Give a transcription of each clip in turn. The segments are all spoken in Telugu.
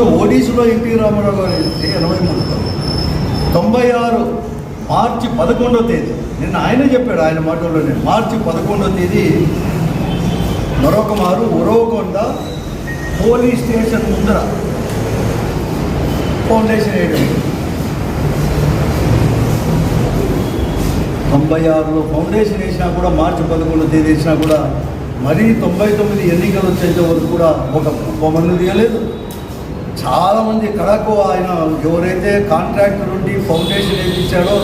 రోజు ఓడిస్లో ఎన్టీ రామారావు గారు వెళ్తే ఎనభై మూడులో తొంభై ఆరు మార్చి పదకొండవ తేదీ. నిన్న ఆయన చెప్పాడు ఆయన మాటల్లోనే మార్చి పదకొండో తేదీ మరొక మారు ఉరవకొండ పోలీస్ స్టేషన్ ముందర ఫౌండేషన్ వేయడం. తొంభై ఆరులో ఫౌండేషన్ వేసినా కూడా మార్చి పదకొండో తేదీ వేసినా కూడా మరీ తొంభై తొమ్మిది ఎన్నికలు వచ్చేంత వరకు కూడా ఒక బొమ్మను తీయలేదు. చాలామంది కడకు ఆయన ఎవరైతే కాంట్రాక్టర్ ఉండి ఫౌండేషన్ వేయించాడో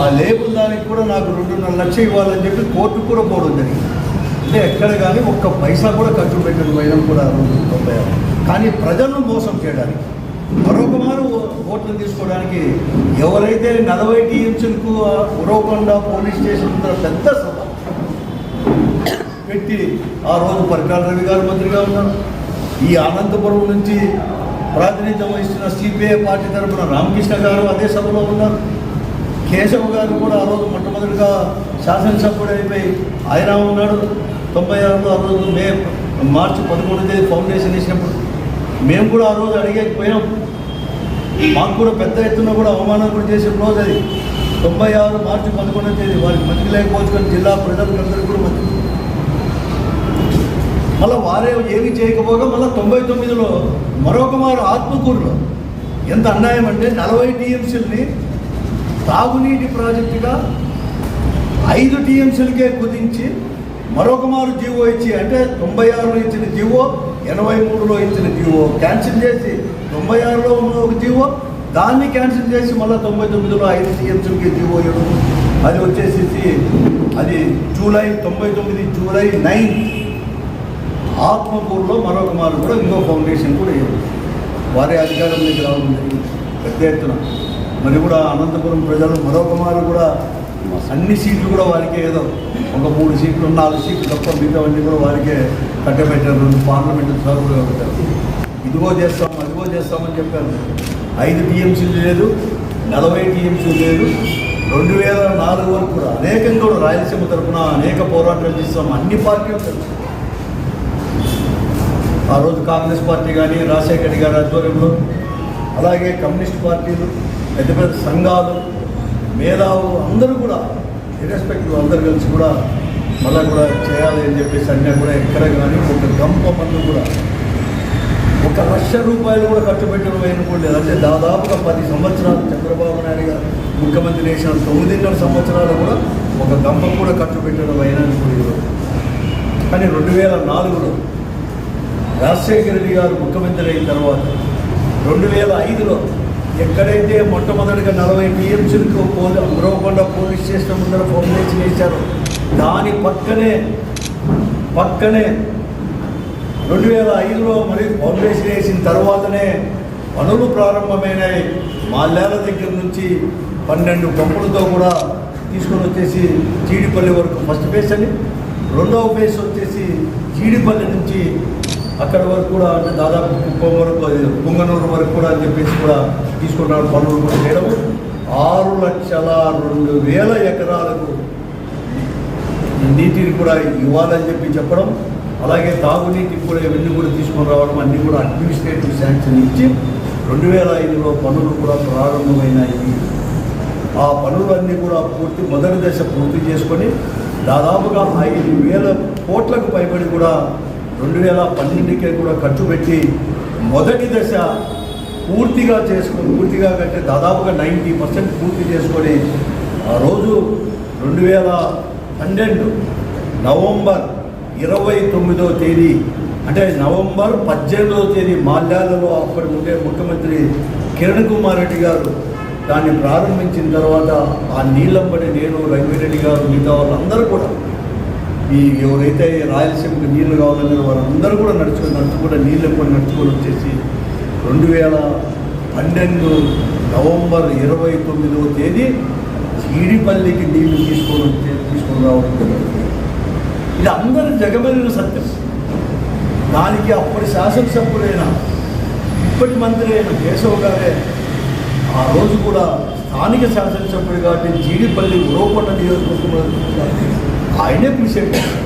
ఆ లేబుల్ దానికి కూడా నాకు రెండున్నర లక్షలు ఇవ్వాలని చెప్పి కోర్టు కూడా పోవడం జరిగింది. అంటే ఎక్కడ కానీ ఒక్క పైసా కూడా ఖర్చు పెట్టిన పోయినా కూడా తొంభై ఆరు. కానీ ప్రజలను మోసం చేయడానికి మరొక మారు ఓట్లు తీసుకోవడానికి ఎవరైతే నలభై టీఎంసీలకు ఉరవకొండ పోలీస్ స్టేషన్ పెద్ద సభ పెట్టి ఆ రోజు పరికాల రవి గారు మంత్రిగా ఉన్నారు. ఈ అనంతపురం నుంచి ప్రాతినిధ్యం వహిస్తున్న సిపిఐ పార్టీ తరఫున రామకృష్ణ గారు అదే సభలో ఉన్నారు. కేశవ్ గారు కూడా ఆ రోజు మొట్టమొదటిగా శాసనసభ్యుడు అయిపోయి ఆయన ఉన్నాడు. తొంభై ఆరులో ఆ రోజు మే మార్చి పదకొండు తేదీ ఫౌండేషన్ వేసినప్పుడు. మేము కూడా ఆ రోజు అడిగకపోయినాం మాకు కూడా పెద్ద ఎత్తున కూడా అవమానం కూడా చేసే రోజు అది. తొంభై ఆరు మార్చి పదకొండవ తేదీ వారికి మంచి లేకపోవచ్చు కానీ జిల్లా ప్రజలందరికీ కూడా మంచి మళ్ళీ వారే ఏమి చేయకపోగా మళ్ళీ తొంభై తొమ్మిదిలో మరొక మారు ఆత్మకూరులో. ఎంత అన్యాయం అంటే నలభై టీఎంసీలని తాగునీటి ప్రాజెక్టుగా ఐదు టీఎంసీలకే కుదించి మరొక మారు జీవో ఇచ్చి అంటే తొంభై ఆరులో ఇచ్చిన జీవో ఎనభై మూడులో ఇచ్చిన జీవో క్యాన్సిల్ చేసి తొంభై ఆరులో ఉన్న ఒక జీవో దాన్ని క్యాన్సిల్ చేసి మళ్ళీ తొంభై తొమ్మిదిలో ఐదు టీఎంసీలకి జీవో ఇవ్వడం. అది వచ్చేసి అది జూలై తొంభై తొమ్మిది జూలై నైన్ ఆత్మకూరులో మరొక మారు కూడా ఇంకో ఫౌండేషన్ కూడా వారి అధికారంలోకి రావడం జరిగింది. పెద్ద ఎత్తున. మరి కూడా అనంతపురం ప్రజలు మరొక మారు కూడా అన్ని సీట్లు కూడా వారికే ఏదో ఒక మూడు సీట్లు నాలుగు సీట్లు తప్ప మిగతావన్నీ కూడా వారికే కట్టబెట్టారు. పార్లమెంటు సభ్యులు పెట్టారు ఇదిగో చేస్తాం అదిగో చేస్తామని చెప్పారు. ఐదు టీఎంసీలు లేదు నలభై టీఎంసీలు లేదు. రెండు వేల నాలుగు వరకు కూడా అనేకంగా కూడా రాయలసీమ తరఫున అనేక పోరాటాలు చేస్తాం. అన్ని పార్టీలు తెలుసు ఆ రోజు కాంగ్రెస్ పార్టీ కానీ రాజశేఖర్ గారి ఆధ్వర్యంలో అలాగే కమ్యూనిస్ట్ పార్టీలు పెద్ద పెద్ద సంఘాలు మేధావులు అందరూ కూడా ఇర్రెస్పెక్టివ్ అందరూ కలిసి కూడా మళ్ళీ కూడా చేయాలి అని చెప్పేసి అన్నీ కూడా ఎక్కడ కానీ ఒక గంప మందు కూడా ఒక లక్ష రూపాయలు కూడా ఖర్చు పెట్టడం అయినప్పుడు అంటే దాదాపుగా పది సంవత్సరాలు చంద్రబాబు నాయుడు గారు ముఖ్యమంత్రి చేసిన తొమ్మిదిన్నర సంవత్సరాలు కూడా ఒక గంప కూడా ఖర్చు పెట్టడం అయినా కూడా కానీ రెండు వేల నాలుగులో రాజశేఖర రెడ్డి గారు ముఖ్యమంత్రి అయిన తర్వాత రెండు వేల ఐదులో ఎక్కడైతే మొట్టమొదటిగా నలభై టీఎంసీలకు పోలీ అమరవకొండ పోలీస్ స్టేషన్ ముందర ఫౌండేషన్ వేశారో దాని పక్కనే పక్కనే రెండు వేల ఐదులో మరి ఫౌండేషన్ వేసిన తర్వాతనే పనులు ప్రారంభమైనాయి. మాల్యాల దగ్గర నుంచి పన్నెండు పంపులతో కూడా తీసుకొని వచ్చేసి జీడిపల్లి వరకు ఫస్ట్ ఫేజ్ అని. రెండవ ఫేజ్ వచ్చేసి జీడిపల్లి నుంచి అక్కడ వరకు కూడా అంటే దాదాపు కుప్పం వరకు పుంగనూరు వరకు కూడా అని చెప్పేసి కూడా తీసుకున్నాడు పనులు కూడా చేయడం. ఆరు లక్షల రెండు వేల ఎకరాలకు నీటిని కూడా ఇవ్వాలని చెప్పి చెప్పడం. అలాగే తాగునీటికి కూడా ఇవన్నీ కూడా తీసుకొని రావడం అన్నీ కూడా అడ్మినిస్ట్రేటివ్ శాంక్షన్ ఇచ్చి రెండు వేల ఐదులో పనులు కూడా ప్రారంభమైనాయి. ఆ పనులన్నీ కూడా పూర్తి మొదటి దశ పూర్తి చేసుకొని దాదాపుగా ఐదు వేల కోట్లకు పైబడి కూడా రెండు వేల పన్నెండుకే కూడా ఖర్చు పెట్టి మొదటి దశ పూర్తిగా చేసుకొని పూర్తిగా కంటే దాదాపుగా నైంటీ పర్సెంట్ పూర్తి చేసుకొని ఆ రోజు రెండు వేల పన్నెండు నవంబర్ ఇరవై తొమ్మిదో తేదీ అంటే నవంబర్ పద్దెనిమిదవ తేదీ మాల్యాలలో అప్పటి ఉండే ముఖ్యమంత్రి కిరణ్ కుమార్ రెడ్డి గారు దాన్ని ప్రారంభించిన తర్వాత ఆ నీళ్ళంబడి నేను రంగిరెడ్డి గారు మిగతా వాళ్ళందరూ కూడా ఈ ఎవరైతే రాయలసీమకు నీళ్ళు కావాలన్నారో వారందరూ కూడా నడుచుకొని కూడా నీళ్ళు కూడా నడుచుకొని వచ్చేసి రెండు వేల పన్నెండు నవంబర్ ఇరవై తొమ్మిదవ తేదీ జీడిపల్లికి నీళ్ళు తీసుకొని వచ్చే తీసుకొని రావడం జరిగింది ఇది అందరి జగమెరిగిన సత్యం. దానికి అప్పటి శాసనసభ్యులైన ఇప్పటి మంత్రి అయిన కేశవ్ గారే ఆ రోజు కూడా స్థానిక శాసనసభ్యుడు కాబట్టి జీడిపల్లి ఉరవకొండ నియోజకవర్గంలో ఆయనే అప్రిషియేట్ చేశారు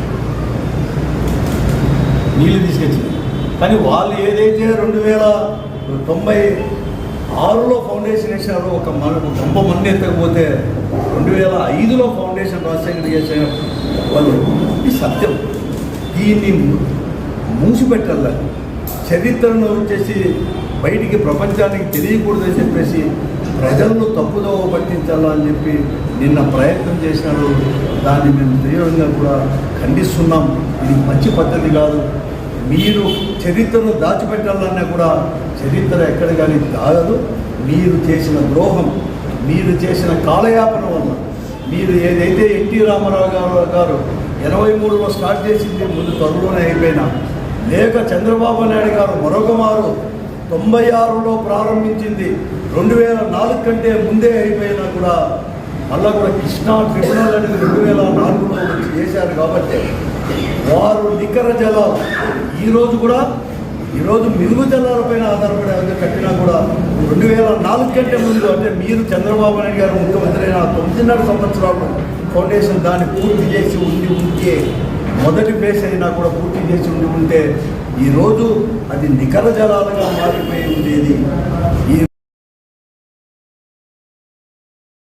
నీళ్ళు తీసుకొచ్చింది కానీ వాళ్ళు ఏదైతే రెండు వేల తొంభై ఆరులో ఫౌండేషన్ వేసినారు ఒక మన గొప్ప మంది ఎత్తకపోతే రెండు వేల ఐదులో ఫౌండేషన్ రాజశేఖర్ చేసిన వాళ్ళు సత్యం. దీన్ని మూసిపెట్టాలి చరిత్రను వచ్చేసి బయటికి ప్రపంచానికి తెలియకూడదని చెప్పేసి ప్రజలను తప్పుదోవ పట్టించాలని చెప్పి నిన్న ప్రయత్నం చేసినారు దాన్ని మేము తీవ్రంగా కూడా ఖండిస్తున్నాం. ఇది మంచి పద్ధతి కాదు. మీరు చరిత్రను దాచిపెట్టాలన్నా కూడా చరిత్ర ఎక్కడ కానీ దాగదు. మీరు చేసిన ద్రోహం మీరు చేసిన కాలయాపన వల్ల మీరు ఏదైతే ఎన్టీ రామారావు గారు గారు ఎనభై మూడులో స్టార్ట్ చేసింది ముందు త్వరలోనే అయిపోయినా లేక చంద్రబాబు నాయుడు గారు మరొక మారు తొంభై ఆరులో ప్రారంభించింది. రెండు వేల నాలుగు కంటే ముందే అయిపోయినా కూడా మళ్ళా కూడా కృష్ణా ట్రిబ్యునల్ అనేది రెండు వేల నాలుగులో వచ్చి చేశారు కాబట్టి వారు నికర జలాలు ఈరోజు కూడా ఈరోజు మిరుగు జలాలపైన ఆధారపడే కట్టినా కూడా రెండు వేల నాలుగు కంటే ముందు అంటే మీరు చంద్రబాబు నాయుడు గారు ముఖ్యమంత్రి అయిన తొమ్మిదిన్నర సంవత్సరాలు ఫౌండేషన్ దాన్ని పూర్తి చేసి ఉండి ఉంటే మొదటి ఫేస్ అయినా కూడా పూర్తి చేసి ఉండి ఉంటే ఈరోజు అది నికర జలాలుగా మారిపోయి ఉండేది ఈ